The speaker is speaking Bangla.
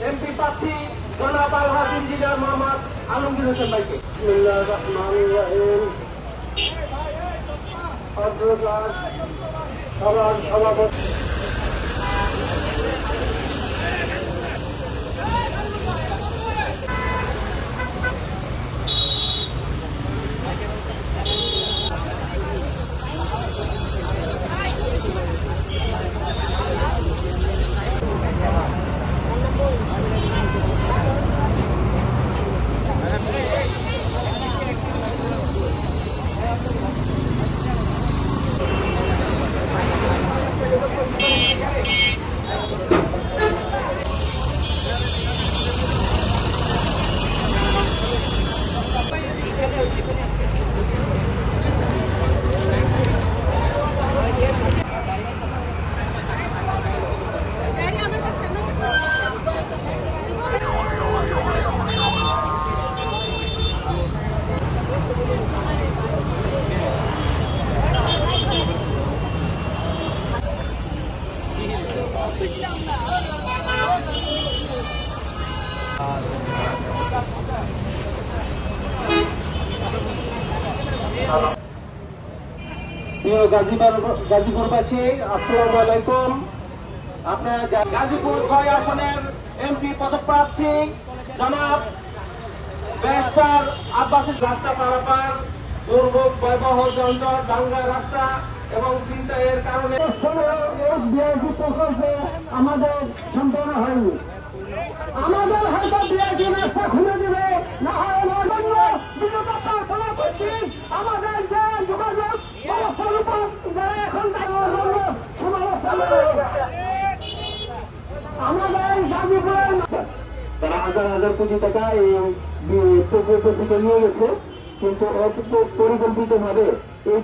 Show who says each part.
Speaker 1: এমপি প্রার্থী জনাব আলহাজ ইঞ্জিনিয়ার মোহাম্মদ আলমগীর হোসেন ভাইকে। সভাপতি গাজীপুরবাসী আসসালামু আলাইকুম। আপনারা গাজীপুর ছয় আসনের এমপি পদপ্রার্থী, জনাব ব্যারিস্টার আব্বাসের রাস্তা পারাপার, দুর্ভোগ, ভয়াবহ জঞ্জট ডাঙ্গা রাস্তা এবং ছিনতাইয়ের কারণে বিআইপি প্রকল্পে আমাদের সম্পন্ন হয়নি আমাদের হয়তো বিআইপি রাস্তা খুলে দিবে, না হয় আমাদের যোগাযোগ। আমাদের তারা হাজার হাজার কোটি টাকা এই প্রকল্প থেকে নিয়ে গেছে, কিন্তু পরিকল্পিত ভাবে এই